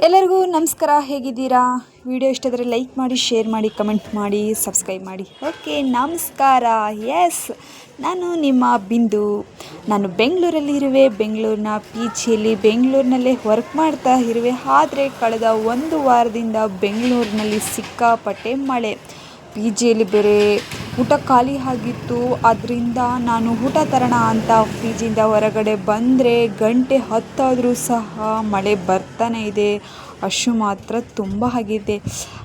ಎಲ್ಲರಿಗೂ ನಮಸ್ಕಾರ, ಹೇಗಿದ್ದೀರಾ? ವಿಡಿಯೋ ಇಷ್ಟಾದರೆ ಲೈಕ್ ಮಾಡಿ, ಶೇರ್ ಮಾಡಿ, ಕಮೆಂಟ್ ಮಾಡಿ, ಸಬ್ಸ್ಕ್ರೈಬ್ ಮಾಡಿ. ಓಕೆ, ನಮಸ್ಕಾರ. ಎಸ್ ನಾನು ನಿಮ್ಮ ಬಿಂದು. ನಾನು ಬೆಂಗಳೂರಲ್ಲಿ ಇರುವೆ, ಬೆಂಗಳೂರಿನ ಪಿ ಜಿಯಲ್ಲಿ ಬೆಂಗಳೂರಿನಲ್ಲೇ ವರ್ಕ್ ಮಾಡ್ತಾ ಇರುವೆ. ಆದರೆ ಕಳೆದ ಒಂದು ವಾರದಿಂದ ಬೆಂಗಳೂರಿನಲ್ಲಿ ಸಿಕ್ಕಾಪಟ್ಟೆ ಮಳೆ. ಪಿ ಜಿಯಲ್ಲಿ ಬೇರೆ ಊಟ ಖಾಲಿ ಆಗಿತ್ತು. ಅದರಿಂದ ನಾನು ಊಟ ತರೋಣ ಅಂತ ಪಿ ಜಿಯಿಂದ ಹೊರಗಡೆ ಬಂದರೆ ಗಂಟೆ ಹತ್ತಾದರೂ ಸಹ ಮಳೆ ಬರ್ತಾನೆ ಇದೆ. ಅಶು ಮಾತ್ರ ತುಂಬ ಆಗಿದೆ.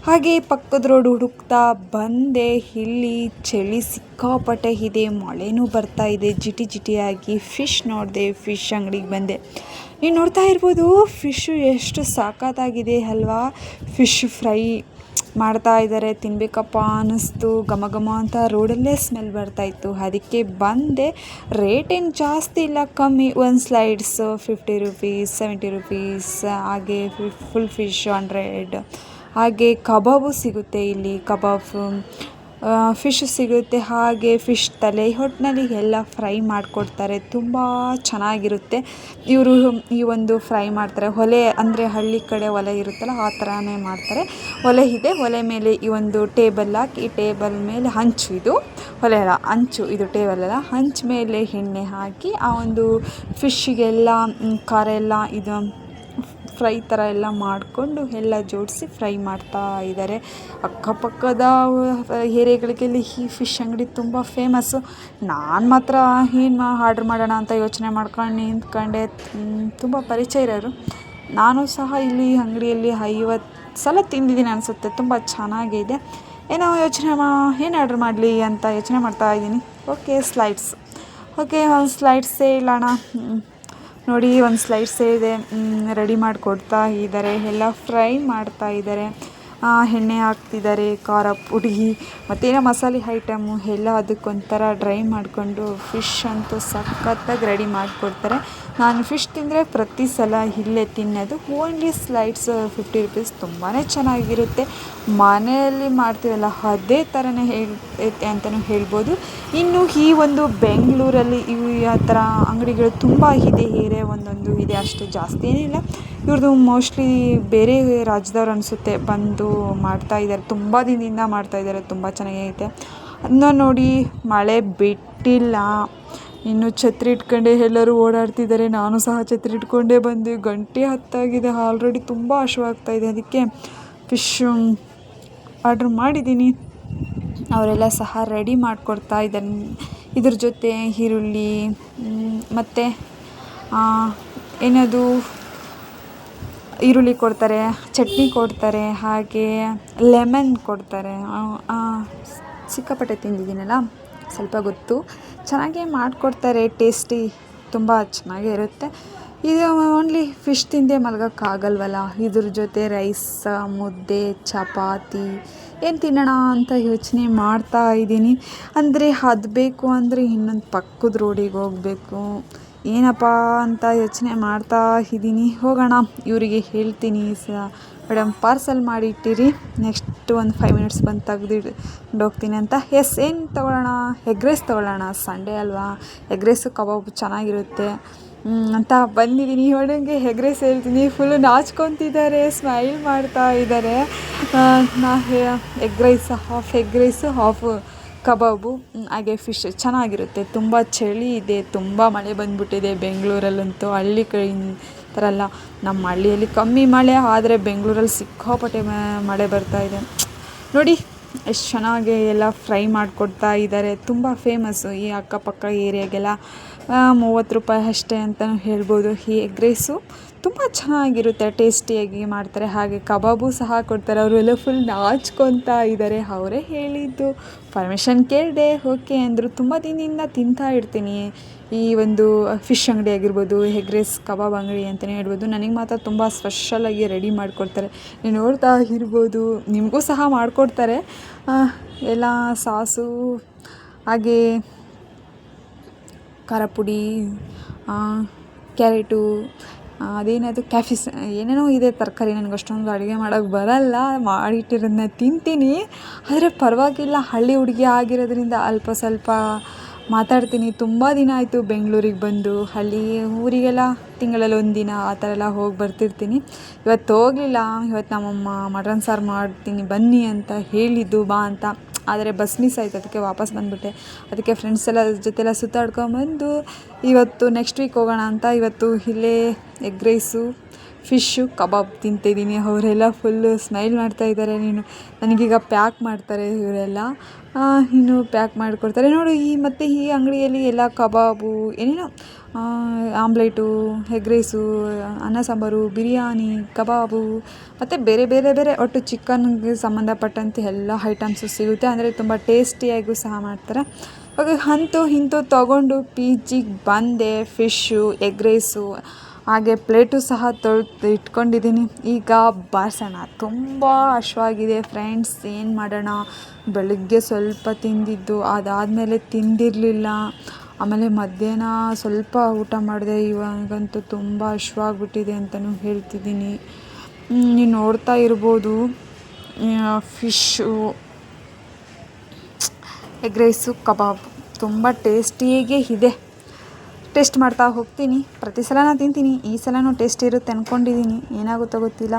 ಹಾಗೆ ಪಕ್ಕದ ರೋಡ್ ಹುಡುಕ್ತಾ ಬಂದೆ. ಇಲ್ಲಿ ಚಳಿ ಸಿಕ್ಕಾಪಟ್ಟೆ ಇದೆ. ಮಳೆನೂ ಬರ್ತಾ ಇದೆ. ಜಿಟಿ ಜಿಟಿಯಾಗಿ ಫಿಶ್ ನೋಡಿದೆ. ಫಿಶ್ ಅಂಗಡಿಗೆ ಬಂದೆ. ನೀವು ನೋಡ್ತಾ ಇರ್ಬೋದು ಫಿಶ್ಶು ಎಷ್ಟು ಸಾಕತ್ತಾಗಿದೆ ಅಲ್ವಾ? Fish fry. ಮಾಡ್ತಾ ಇದ್ದಾರೆ. ತಿನ್ಬೇಕಪ್ಪ ಅನ್ನಿಸ್ತು. ಘಮ ಘಮ ಅಂತ ರೋಡಲ್ಲೇ ಸ್ಮೆಲ್ ಬರ್ತಾಯಿತ್ತು ಅದಕ್ಕೆ ಬಂದೆ. ರೇಟ್ ಏನು ಜಾಸ್ತಿ ಇಲ್ಲ. ಕಮ್ಮಿ. ಒಂದು slides fifty rupees seventy rupees ಹಾಗೆ ಫುಲ್ ಫಿಶ್ ಹಂಡ್ರೆಡ್ ಹಾಗೆ ಕಬಾಬು ಸಿಗುತ್ತೆ ಇಲ್ಲಿ. ಕಬಾಬ್ ಫಿಶ್ ಸಿಗುತ್ತೆ, ಹಾಗೆ ಫಿಶ್ ತಲೆ ಹೊಟ್ಟಿನಲ್ಲಿ ಎಲ್ಲ ಫ್ರೈ ಮಾಡಿಕೊಡ್ತಾರೆ, ತುಂಬ ಚೆನ್ನಾಗಿರುತ್ತೆ. ಇವರು ಈ ಒಂದು ಫ್ರೈ ಮಾಡ್ತಾರೆ, ಒಲೆ ಅಂದರೆ ಹಳ್ಳಿ ಕಡೆ ಒಲೆ ಇರುತ್ತಲ್ಲ, ಆ ಥರನೇ ಮಾಡ್ತಾರೆ. ಒಲೆ ಇದೆ, ಒಲೆ ಮೇಲೆ ಈ ಒಂದು ಟೇಬಲ್ ಹಾಕಿ ಈ ಟೇಬಲ್ ಮೇಲೆ ಹಂಚು ಇದು, ಒಲೆ ಅಲ್ಲ ಹಂಚು ಇದು ಟೇಬಲ್ ಅಲ್ಲ ಹಂಚು ಮೇಲೆ ಎಣ್ಣೆ ಹಾಕಿ, ಆ ಒಂದು ಫಿಶ್ಶಿಗೆಲ್ಲ ಖಾರ ಎಲ್ಲ ಇದು ಫ್ರೈ ಥರ ಎಲ್ಲ ಮಾಡಿಕೊಂಡು ಎಲ್ಲ ಜೋಡಿಸಿ ಫ್ರೈ ಮಾಡ್ತಾ ಇದ್ದಾರೆ. ಅಕ್ಕಪಕ್ಕದ ಏರಿಯಾಗಳಿಗೆಲ್ಲಿ ಈ ಫಿಶ್ ಅಂಗಡಿ ತುಂಬ ಫೇಮಸ್ಸು ನಾನು ಮಾತ್ರ ಏನು ಆರ್ಡ್ರ್ ಮಾಡೋಣ ಅಂತ ಯೋಚನೆ ಮಾಡ್ಕೊಂಡು ನಿಂತ್ಕೊಂಡೆ. ತುಂಬ ಪರಿಚಯ ಇರೋರು. ನಾನು ಸಹ ಇಲ್ಲಿ ಅಂಗಡಿಯಲ್ಲಿ ಐವತ್ತು ಸಲ ತಿಂದಿದ್ದೀನಿ ಅನಿಸುತ್ತೆ. ತುಂಬ ಚೆನ್ನಾಗಿದೆ. ಏನೋ ಯೋಚನೆ ಮಾ, ಏನು ಆರ್ಡ್ರ್ ಮಾಡಲಿ ಅಂತ ಯೋಚನೆ ಮಾಡ್ತಾ ಇದ್ದೀನಿ. ಓಕೆ ಸ್ಲೈಡ್ಸ್ ಓಕೆ ಒಂದು ಸ್ಲೈಡ್ಸೇ ಇಲ್ಲಣ್ಣ ನೋಡಿ ಒಂದು ಸ್ಲೈಡ್ಸೇ ಇದೆ. ರೆಡಿ ಮಾಡಿಕೊಡ್ತಾ ಇದ್ದಾರೆ ಎಲ್ಲ ಫ್ರೈ ಮಾಡ್ತಾ ಇದ್ದಾರೆ ಎಣ್ಣೆ ಹಾಕ್ತಿದ್ದಾರೆ, ಖಾರ ಪುಡಿ ಮತ್ತೇನೋ ಮಸಾಲೆ ಐಟಮು ಎಲ್ಲ ಅದಕ್ಕೊಂಥರ ಡ್ರೈ ಮಾಡಿಕೊಂಡು ಫಿಶ್ ಅಂತೂ ಸಖತ್ತಾಗಿ ರೆಡಿ ಮಾಡಿಕೊಡ್ತಾರೆ. ನಾನು ಫಿಶ್ ತಿಂದರೆ ಪ್ರತಿ ಸಲ ಇಲ್ಲೇ ತಿನ್ನೋದು ಓನ್ಲಿ ಸ್ಲೈಡ್ಸ್ ಫಿಫ್ಟಿ ರುಪೀಸ್ ತುಂಬಾ ಚೆನ್ನಾಗಿರುತ್ತೆ. ಮನೆಯಲ್ಲಿ ಮಾಡ್ತೀವಲ್ಲ, ಅದೇ ಥರನೇ ಹೇಳುತ್ತೆ ಅಂತಲೂ ಹೇಳ್ಬೋದು. ಇನ್ನು ಈ ಒಂದು ಬೆಂಗಳೂರಲ್ಲಿ ಇವು ಆ ಥರ ಅಂಗಡಿಗಳು ತುಂಬ ಇದೆ, ಏರಿಯಾ ಒಂದೊಂದು ಇದೆ, ಅಷ್ಟು ಜಾಸ್ತಿ ಏನಿಲ್ಲ ಇವ್ರದ್ದು ಮೋಸ್ಟ್ಲಿ ಬೇರೆ ರಾಜ್ಯದವ್ರು ಅನಿಸುತ್ತೆ, ಬಂದು ಮಾಡ್ತಾ ಇದ್ದಾರೆ. ತುಂಬ ದಿನದಿಂದ ಮಾಡ್ತಾ ಇದ್ದಾರೆ. ತುಂಬ ಚೆನ್ನಾಗೈತೆ. ಅದನ್ನ ನೋಡಿ ಮಳೆ ಬಿಟ್ಟಿಲ್ಲ. ಇನ್ನು ಛತ್ರಿ ಇಟ್ಕೊಂಡೆ ಎಲ್ಲರೂ ಓಡಾಡ್ತಿದ್ದಾರೆ. ನಾನು ಸಹ ಛತ್ರಿ ಇಟ್ಕೊಂಡೇ ಬಂದೆ. ಗಂಟೆ ಹತ್ತಾಗಿದೆ. ಆಲ್ರೆಡಿ ತುಂಬ ಇದೆ. ಅದಕ್ಕೆ ಫಿಶ್ ಆರ್ಡ್ರ್ ಮಾಡಿದ್ದೀನಿ. ಅವರೆಲ್ಲ ಸಹ ರೆಡಿ ಮಾಡಿಕೊಡ್ತಾ ಇದ್ದಾರೆ. ಇದ್ರ ಜೊತೆ ಈರುಳ್ಳಿ ಮತ್ತು ಏನದು ಈರುಳ್ಳಿ ಕೊಡ್ತಾರೆ, ಚಟ್ನಿ ಕೊಡ್ತಾರೆ, ಹಾಗೆ ಲೆಮನ್ ಕೊಡ್ತಾರೆ. ಸಿಕ್ಕಾಪಟ್ಟೆ ತಿಂದಿದ್ದೀನಲ್ಲ, ಸ್ವಲ್ಪ ಗೊತ್ತು. ಚೆನ್ನಾಗೇ ಮಾಡಿಕೊಡ್ತಾರೆ, ಟೇಸ್ಟಿ, ತುಂಬ ಚೆನ್ನಾಗೇ ಇರುತ್ತೆ. ಇದು ಓನ್ಲಿ ಫಿಶ್ ತಿಂದೇ ಮಲ್ಗೋಕ್ಕಾಗಲ್ವಲ್ಲ? ಇದ್ರ ಜೊತೆ ರೈಸ್ ಮುದ್ದೆ, ಚಪಾತಿ, ಏನು ತಿನ್ನೋಣ ಅಂತ ಯೋಚನೆ ಮಾಡ್ತಾ ಇದ್ದೀನಿ. ಅಂದರೆ ಅದು ಬೇಕು ಅಂದರೆ ಇನ್ನೊಂದು ಪಕ್ಕದ ರೋಡಿಗೆ ಹೋಗಬೇಕು. ಏನಪ್ಪ ಅಂತ ಯೋಚನೆ ಮಾಡ್ತಾ ಇದ್ದೀನಿ. ಹೋಗೋಣ. ಇವರಿಗೆ ಹೇಳ್ತೀನಿ. ಸ ಮೇಡಮ್ ಪಾರ್ಸಲ್ ಮಾಡಿ ಇಟ್ಟಿರಿ. ನೆಕ್ಸ್ಟ್ ಒಂದು ಫೈವ್ ಮಿನಿಟ್ಸ್ ಬಂದು ತೆಗೆದು ಹೋಗ್ತೀನಿ ಅಂತ. ಎಸ್ ಏನು ತೊಗೊಳ್ಳೋಣ? ಎಗ್ ರೈಸ್ ತೊಗೊಳ್ಳೋಣ. ಸಂಡೇ ಅಲ್ವಾ? ಎಗ್ ರೈಸು ಕಬಾಬ್ ಚೆನ್ನಾಗಿರುತ್ತೆ. ಅಂತ ಬಂದಿದ್ದೀನಿ. ಒಳಗೆ ಎಗ್ ರೈಸ್ ಹೇಳ್ತೀನಿ. ಫುಲ್ಲು ನಾಚ್ಕೊತಿದ್ದಾರೆ. ಸ್ಮೈಲ್ ಮಾಡ್ತಾ ಇದ್ದಾರೆ. ನಾ egg rice half egg rice half kebab ಹಾಗೆ ಫಿಶ್ ಚೆನ್ನಾಗಿರುತ್ತೆ. ತುಂಬ ಚಳಿ ಇದೆ, ತುಂಬ ಮಳೆ ಬಂದುಬಿಟ್ಟಿದೆ ಬೆಂಗಳೂರಲ್ಲಂತೂ. ಹಳ್ಳಿ ಕಡೆ ಥರ ಅಲ್ಲ ನಮ್ಮ ಹಳ್ಳಿಯಲ್ಲಿ ಕಮ್ಮಿ ಮಳೆ, ಆದರೆ ಬೆಂಗಳೂರಲ್ಲಿ ಸಿಕ್ಕಾಪಟ್ಟೆ ಮಳೆ ಬರ್ತಾ ಇದೆ. ನೋಡಿ, ಎಷ್ಟು ಚೆನ್ನಾಗಿ ಎಲ್ಲ ಫ್ರೈ ಮಾಡಿಕೊಡ್ತಾ ಇದ್ದಾರೆ ತುಂಬ ಫೇಮಸ್ಸು ಈ ಅಕ್ಕಪಕ್ಕ ಏರಿಯಾಗೆಲ್ಲ. ಮೂವತ್ತು ರೂಪಾಯಿ ಅಷ್ಟೇ ಅಂತಲೂ ಹೇಳ್ಬೋದು. ಈ ಎಗ್ ರೈಸು ತುಂಬ ಚೆನ್ನಾಗಿರುತ್ತೆ, ಟೇಸ್ಟಿಯಾಗಿ ಮಾಡ್ತಾರೆ. ಹಾಗೆ ಕಬಾಬು ಸಹ ಕೊಡ್ತಾರೆ. ಅವರೆಲ್ಲ ಫುಲ್ ನಾಚ್ಕೊತಾ ಇದ್ದಾರೆ. ಅವರೇ ಹೇಳಿದ್ದು ಪರ್ಮಿಷನ್ ಕೇಳಿದೆ ಓಕೆ ಅಂದರು. ತುಂಬ ದಿನದಿಂದ ತಿಂತಾ ಇರ್ತೀನಿ. ಈ ಒಂದು ಫಿಶ್ ಅಂಗಡಿ ಆಗಿರ್ಬೋದು ಹೆಗ್ ರೈಸ್ ಕಬಾಬ್ ಅಂಗಡಿ ಅಂತಲೇ ಹೇಳ್ಬೋದು. ನನಗೆ ಮಾತ್ರ ತುಂಬ ಸ್ಪೆಷಲಾಗಿ ರೆಡಿ ಮಾಡಿಕೊಡ್ತಾರೆ. ನೀವು ನೋಡ್ತಾ ಇರ್ಬೋದು. ನಿಮಗೂ ಸಹ ಮಾಡಿಕೊಡ್ತಾರೆ. ಎಲ್ಲ ಸಾಸು, ಹಾಗೆ ಖಾರ ಪುಡಿ ಕ್ಯಾರೆಟು ಅದೇನದು ಕ್ಯಾಫಿಸ್ ಏನೇನೋ ಇದೆ ತರಕಾರಿ, ನನಗೆ ಅಷ್ಟೊಂದು ಅಡುಗೆ ಮಾಡೋಕ್ಕೆ ಬರಲ್ಲ ಮಾಡಿಟ್ಟಿರೋದನ್ನ ತಿಂತೀನಿ. ಆದರೆ ಪರವಾಗಿಲ್ಲ, ಹಳ್ಳಿ ಹುಡುಗಿ ಆಗಿರೋದ್ರಿಂದ ಅಲ್ಪ ಸ್ವಲ್ಪ ಮಾತಾಡ್ತೀನಿ. ತುಂಬ ದಿನ ಆಯಿತು ಬೆಂಗಳೂರಿಗೆ ಬಂದು. ಹಳ್ಳಿ ಊರಿಗೆಲ್ಲ ತಿಂಗಳಲ್ಲಿ ಒಂದು ದಿನ ಆ ಥರ ಎಲ್ಲ ಹೋಗಿ ಬರ್ತಿರ್ತೀನಿ. ಇವತ್ತು ಹೋಗಲಿಲ್ಲ. ಇವತ್ತು ನಮ್ಮಮ್ಮ ಮಟನ್ ಸಾರು ಮಾಡ್ತೀನಿ, ಬನ್ನಿ ಅಂತ ಹೇಳಿದ್ದು, ಬಾ ಅಂತ. ಆದರೆ ಬಸ್ ಮಿಸ್ ಆಯಿತು, ಅದಕ್ಕೆ ವಾಪಸ್ ಬಂದುಬಿಟ್ಟೆ. ಅದಕ್ಕೆ ಫ್ರೆಂಡ್ಸ್ ಎಲ್ಲ ಜೊತೆಲ್ಲ ಸುತ್ತಾಡ್ಕೊಂಬಂದು, ಇವತ್ತು ನೆಕ್ಸ್ಟ್ ವೀಕ್ ಹೋಗೋಣ ಅಂತ, ಇವತ್ತು ಇಲ್ಲೇ ಎಗ್ ರೈಸು ಫಿಶ್ಶು ಕಬಾಬ್ ತಿಂತಿದ್ದೀನಿ. ಅವರೆಲ್ಲ ಫುಲ್ಲು ಸ್ಮೈಲ್ ಮಾಡ್ತಾಯಿದ್ದಾರೆ ನೀನು. ನನಗೀಗ ಪ್ಯಾಕ್ ಮಾಡ್ತಾರೆ ಇವರೆಲ್ಲ. ಇನ್ನು ಪ್ಯಾಕ್ ಮಾಡಿಕೊಡ್ತಾರೆ. ನೋಡು, ಈ ಮತ್ತು ಈ ಅಂಗಡಿಯಲ್ಲಿ ಎಲ್ಲ ಕಬಾಬು, ಏನೇನೋ ಆಮ್ಲೆಟು, ಎಗ್ ರೈಸು, ಅನ್ನ ಸಾಂಬಾರು, ಬಿರಿಯಾನಿ, ಕಬಾಬು, ಮತ್ತು ಬೇರೆ ಬೇರೆ ಬೇರೆ. ಒಟ್ಟು ಚಿಕನ್ಗೆ ಸಂಬಂಧಪಟ್ಟಂತೆ ಎಲ್ಲ ಐಟಮ್ಸು ಸಿಗುತ್ತೆ. ಅಂದರೆ ತುಂಬ ಟೇಸ್ಟಿಯಾಗೂ ಸಹ ಮಾಡ್ತಾರೆ. ಇವಾಗ ಅಂತೂ ಇಂತೂ ತೊಗೊಂಡು ಪಿ ಜಿಗೆ ಬಂದೆ ಫಿಶ್ಶು, ಎಗ್ ರೈಸು. ಹಾಗೆ ಪ್ಲೇಟು ಸಹ ತೊಳೆದು ಇಟ್ಕೊಂಡಿದ್ದೀನಿ. ಈಗ ಬಾರ್ಸೋಣ. ತುಂಬ ಹಶ್ವಾಗಿದೆ ಫ್ರೆಂಡ್ಸ್. ಏನು ಮಾಡೋಣ? ಬೆಳಗ್ಗೆ ಸ್ವಲ್ಪ ತಿಂದಿದ್ದು. ಅದಾದಮೇಲೆ ತಿಂದಿರಲಿಲ್ಲ. ಆಮೇಲೆ ಮಧ್ಯಾಹ್ನ ಸ್ವಲ್ಪ ಊಟ ಮಾಡಿದೆ. ಇವಾಗಂತೂ ತುಂಬ ಹಶ್ವಾಗ್ಬಿಟ್ಟಿದೆ ಅಂತಲೂ ಹೇಳ್ತಿದ್ದೀನಿ. ನೀವು ನೋಡ್ತಾ ಇರ್ಬೋದು. ಫಿಶ್ಶು ಎಗ್ ರೈಸು, ಕಬಾಬ್ ತುಂಬ ಟೇಸ್ಟಿಯಾಗೇ ಇದೆ. ಟೇಸ್ಟ್ ಮಾಡ್ತಾ ಹೋಗ್ತೀನಿ. ಪ್ರತಿ ಸಲನೂ ತಿಂತೀನಿ. ಈ ಸಲನೂ ಟೇಸ್ಟ್ ಇರುತ್ತೆ ಅಂದ್ಕೊಂಡಿದ್ದೀನಿ ಏನಾಗುತ್ತೋ ಗೊತ್ತಿಲ್ಲ.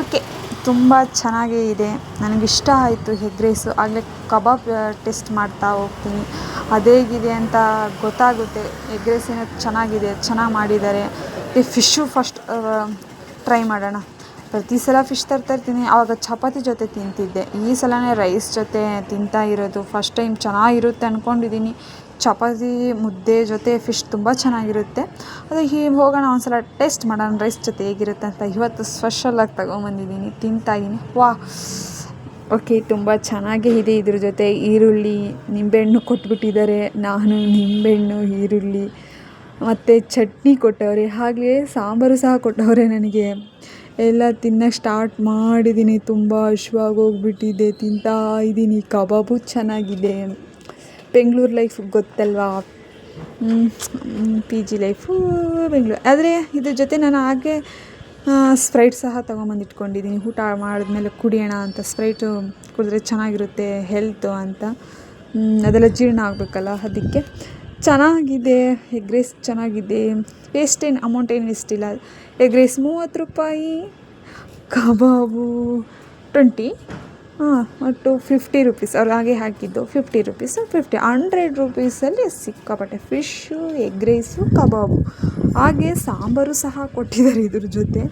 ಓಕೆ. ತುಂಬ ಚೆನ್ನಾಗೇ ಇದೆ. ನನಗಿಷ್ಟ ಆಯಿತು ಎಗ್ ರೈಸು. ಆಗಲೇ ಕಬಾಬ್ ಟೇಸ್ಟ್ ಮಾಡ್ತಾ ಹೋಗ್ತೀನಿ. ಅದೇಗಿದೆ ಅಂತ ಗೊತ್ತಾಗುತ್ತೆ. ಎಗ್ ರೈಸ್ ಏನೋ ಚೆನ್ನಾಗಿದೆ, ಚೆನ್ನಾಗಿ ಮಾಡಿದ್ದಾರೆ. ಈ ಫಿಶ್ಶು ಫಸ್ಟ್ ಟ್ರೈ ಮಾಡೋಣ. ಪ್ರತಿ ಸಲ ಫಿಶ್ ತರ್ತಾಯಿರ್ತೀನಿ ಆವಾಗ ಚಪಾತಿ ಜೊತೆ ತಿಂತಿದ್ದೆ. ಈ ಸಲನೇ ರೈಸ್ ಜೊತೆ ತಿಂತಾ ಇರೋದು. ಫಸ್ಟ್ ಟೈಮ್ ಚೆನ್ನಾಗಿರುತ್ತೆ ಅಂದ್ಕೊಂಡಿದ್ದೀನಿ ಚಪಾತಿ ಮುದ್ದೆ ಜೊತೆ ಫಿಶ್ ತುಂಬ ಚೆನ್ನಾಗಿರುತ್ತೆ. ಅದು ಹೀಗೆ ಹೋಗೋಣ ಒಂದು ಸಲ ಟೇಸ್ಟ್ ಮಾಡೋಣ. ರೈಸ್ ಜೊತೆ ಹೇಗಿರುತ್ತೆ ಅಂತ ಇವತ್ತು ಸ್ಪೆಷಲಾಗಿ ತಗೊಂಬಂದಿದ್ದೀನಿ ತಿಂತಾಯಿದ್ದೀನಿ ವಾ. ಓಕೆ ತುಂಬ ಚೆನ್ನಾಗೇ ಇದೆ ಇದ್ರ ಜೊತೆ. ಈರುಳ್ಳಿ, ನಿಂಬೆಹಣ್ಣು ಕೊಟ್ಬಿಟ್ಟಿದ್ದಾರೆ. ನಾನು ನಿಂಬೆಹಣ್ಣು, ಈರುಳ್ಳಿ, ಮತ್ತು ಚಟ್ನಿ ಕೊಟ್ಟವ್ರೆ. ಹಾಗೆಯೇ ಸಾಂಬಾರು ಸಹ ಕೊಟ್ಟವ್ರೆ ನನಗೆ. ಎಲ್ಲ ತಿನ್ನೋಕೆ ಸ್ಟಾರ್ಟ್ ಮಾಡಿದ್ದೀನಿ ತುಂಬ ಹಶ್ವಾಗಿ ಹೋಗ್ಬಿಟ್ಟಿದೆ. ತಿಂತಾ ಇದ್ದೀನಿ ಕಬಾಬು ಚೆನ್ನಾಗಿದೆ. ಬೆಂಗ್ಳೂರು ಲೈಫ್ ಗೊತ್ತಲ್ವಾ? P G life Bengaluru. ಆದರೆ ಇದ್ರ ಜೊತೆ ನಾನು ಹಾಗೆ ಸ್ಪ್ರೈಟ್ ಸಹ ತೊಗೊಂಬಂದಿಟ್ಕೊಂಡಿದ್ದೀನಿ ಊಟ ಮಾಡಿದ್ಮೇಲೆ ಕುಡಿಯೋಣ ಅಂತ. ಸ್ಪ್ರೈಟು ಕುಡಿದ್ರೆ ಚೆನ್ನಾಗಿರುತ್ತೆ ಹೆಲ್ತು ಅಂತ. ಅದೆಲ್ಲ ಜೀರ್ಣ ಆಗಬೇಕಲ್ಲ ಅದಕ್ಕೆ. ಚೆನ್ನಾಗಿದೆ ಎಗ್ ರೈಸ್ ಚೆನ್ನಾಗಿದೆ. ಏನು ಅಮೌಂಟ್ ಏನು ಇಷ್ಟಿಲ್ಲ ಎಗ್ ರೈಸ್ ಮೂವತ್ತು ರೂಪಾಯಿ, ಕಬಾಬು ಟ್ವೆಂಟಿ ಹಾಂ, ಒಟ್ಟು ಫಿಫ್ಟಿ ರುಪೀಸ್ ಅವ್ರು ಹಾಗೆ ಹಾಕಿದ್ದು ಫಿಫ್ಟಿ ರುಪೀಸು ಫಿಫ್ಟಿ ಹಂಡ್ರೆಡ್ ರುಪೀಸಲ್ಲಿ ಸಿಕ್ಕಾಪಟ್ಟೆ ಫಿಶ್ಶು ಎಗ್ ರೈಸು ಕಬಾಬು. ಹಾಗೆ ಸಾಂಬಾರು ಸಹ ಕೊಟ್ಟಿದ್ದಾರೆ ಇದ್ರ ಜೊತೆ.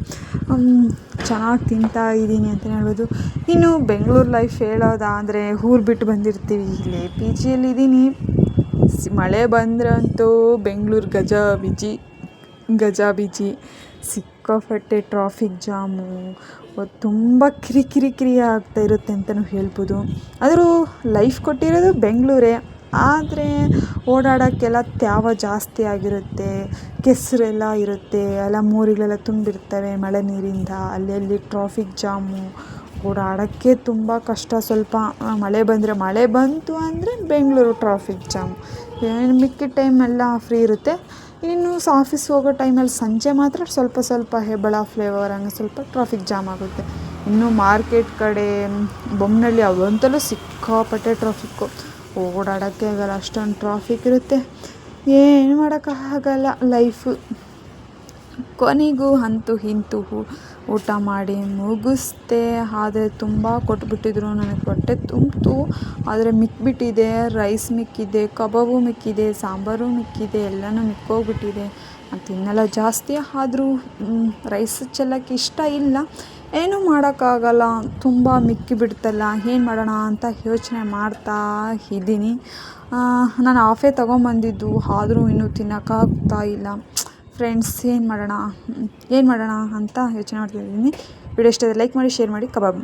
ಚೆನ್ನಾಗಿ ತಿಂತಾ ಇದ್ದೀನಿ ಅಂತ ಹೇಳ್ಬೋದು. ಇನ್ನು ಬೆಂಗಳೂರು ಲೈಫ್ ಹೇಳೋದಾದರೆ ಊರು ಬಿಟ್ಟು ಬಂದಿರ್ತೀವಿ. ಇಲ್ಲಿ ಪಿ ಜಿಯಲ್ಲಿದ್ದೀನಿ ಮಳೆ ಬಂದ್ರಂತೂ ಬೆಂಗಳೂರು ಗಜ ಬಿಜಿ ಗಜ ಬಿಜಿ. ಸಿಕ್ಕಾಪಟ್ಟೆ ಟ್ರಾಫಿಕ್ ಜಾಮು ತುಂಬ ಕಿರಿ ಕಿರಿ ಕಿರಿ ಆಗ್ತಾ ಇರುತ್ತೆ ಅಂತಲೂ ಹೇಳ್ಬೋದು. ಆದರೂ ಲೈಫ್ ಕೊಟ್ಟಿರೋದು ಬೆಂಗಳೂರೇ. ಆದರೆ ಓಡಾಡೋಕ್ಕೆಲ್ಲ ತ್ಯಾವ ಜಾಸ್ತಿ ಆಗಿರುತ್ತೆ. ಕೆಸರೆಲ್ಲ ಇರುತ್ತೆ. ಎಲ್ಲ ಮೋರಿಗಳೆಲ್ಲ ತುಂಬಿರ್ತವೆ ಮಳೆ ನೀರಿಂದ. ಅಲ್ಲಿ ಟ್ರಾಫಿಕ್ ಜಾಮು ಓಡಾಡೋಕ್ಕೆ ತುಂಬ ಕಷ್ಟ. ಸ್ವಲ್ಪ ಮಳೆ ಬಂದರೆ ಮಳೆ ಬಂತು ಅಂದರೆ ಬೆಂಗಳೂರು ಟ್ರಾಫಿಕ್ ಜಾಮ್ ಏನು ಮಿಕ್ಕಿದ ಟೈಮೆಲ್ಲ ಫ್ರೀ ಇರುತ್ತೆ. ಇನ್ನು ಆಫೀಸ್ ಹೋಗೋ ಟೈಮಲ್ಲಿ ಸಂಜೆ ಮಾತ್ರ ಸ್ವಲ್ಪ ಸ್ವಲ್ಪ ಹೆಬ್ಬಳ ಫ್ಲೇವರ್ ಹಂಗೆ ಸ್ವಲ್ಪ ಟ್ರಾಫಿಕ್ ಜಾಮ್ ಆಗುತ್ತೆ. ಇನ್ನು ಮಾರ್ಕೆಟ್ ಕಡೆ, ಬೊಮ್ಮನಳ್ಳಿ ಅವಂತಲೂ ಸಿಕ್ಕಾಪಟ್ಟೆ ಟ್ರಾಫಿಕ್ಕು ಓಡಾಡೋಕ್ಕೆ ಆಗಲ್ಲ, ಅಷ್ಟೊಂದು ಟ್ರಾಫಿಕ್ ಇರುತ್ತೆ. ಏನು ಮಾಡೋಕ್ಕಾಗಲ್ಲ ಲೈಫು ಕೊನೆಗೂ ಅಂತೂ ಇಂತೂ ಊಟ ಮಾಡಿ ಮುಗಿಸ್ದೆ. ಆದರೆ ತುಂಬ ಕೊಟ್ಬಿಟ್ಟಿದ್ರು ನನಗೆ ಹೊಟ್ಟೆ ತುಂಬಿತು. ಆದರೆ ಮಿಕ್ಕಿಬಿಟ್ಟಿದೆ ರೈಸ್ ಮಿಕ್ಕಿದೆ, ಕಬಾಬು ಮಿಕ್ಕಿದೆ, ಸಾಂಬಾರು ಮಿಕ್ಕಿದೆ, ಎಲ್ಲನೂ ಮಿಕ್ಕೋಗ್ಬಿಟ್ಟಿದೆ. ನಾನು ತಿನ್ನಲ್ಲ ಜಾಸ್ತಿ ಆದರೂ ರೈಸ್ ಚೆಲ್ಲಕ್ಕೆ ಇಷ್ಟ ಇಲ್ಲ. ಏನೂ ಮಾಡೋಕ್ಕಾಗಲ್ಲ. ತುಂಬ ಮಿಕ್ಕಿಬಿಡ್ತಲ್ಲ. ಏನು ಮಾಡೋಣ ಅಂತ ಯೋಚನೆ ಮಾಡ್ತಾ ಇದ್ದೀನಿ. ನಾನು ಆಫೇ ತೊಗೊಂಬಂದಿದ್ದು. ಆದರೂ ಇನ್ನೂ ತಿನ್ನೋಕ್ಕಾಗ್ತಾ ಇಲ್ಲ. ಫ್ರೆಂಡ್ಸ್ ಏನು ಮಾಡೋಣ? ಏನು ಮಾಡೋಣ ಅಂತ ಯೋಚನೆ ಮಾಡ್ತಿದ್ದೀನಿ ವಿಡಿಯೋ ಇಷ್ಟ ಲೈಕ್ ಮಾಡಿ ಶೇರ್ ಮಾಡಿ, ಕಬಾಬ್.